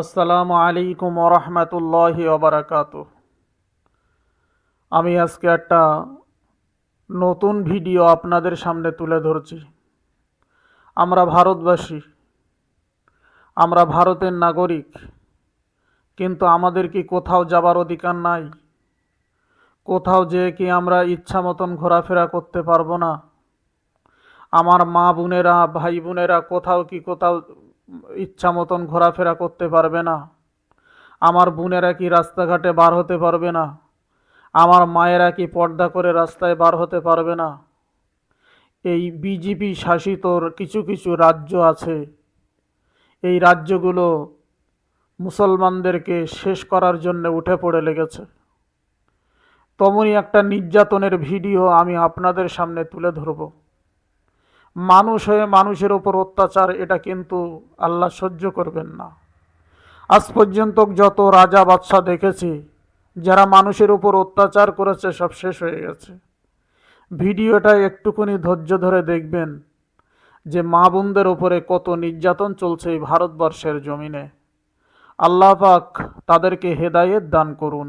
আসসালামু আলাইকুম ওরহমতুল্লাহি ওবরাকাত আমি আজকে একটা নতুন ভিডিও আপনাদের সামনে তুলে ধরছি। আমরা ভারতবাসী, আমরা ভারতের নাগরিক, কিন্তু আমাদের কি কোথাও যাবার অধিকার নাই? কোথাও যেয়ে কি আমরা ইচ্ছা মতন ঘোরাফেরা করতে পারব না? আমার মা বোনেরা, ভাই বোনেরা কোথাও কি কোথাও ইচ্ছা মতন ঘোরাফেরা করতে পারবে না। আমার বোনেরা কি রাস্তাঘাটে বার হতে পারবে না? আমার মায়েরা কি পর্দা করে রাস্তায় বার হতে পারবে না? এই বিজেপি শাসিত কিছু কিছু রাজ্য আছে। এই রাজ্যগুলো মুসলমানদেরকে শেষ করার জন্য উঠে পড়ে লেগেছে। তেমনই একটা নির্যাতনের ভিডিও আমি আপনাদের সামনে তুলে ধরব। মানুষ হয়ে মানুষের ওপর অত্যাচার এটা কিন্তু আল্লাহ সহ্য করবেন না আজ পর্যন্ত যত রাজা বাদশাহ দেখেছি যারা মানুষের উপর অত্যাচার করেছে সব শেষ হয়ে গেছে ভিডিওটা একটুকুনি ধৈর্য ধরে দেখবেন যে মা বোনদের ওপরে কত নির্যাতন চলছে এই ভারতবর্ষের জমিনে আল্লাহ পাক তাদেরকে হেদায়েত দান করুন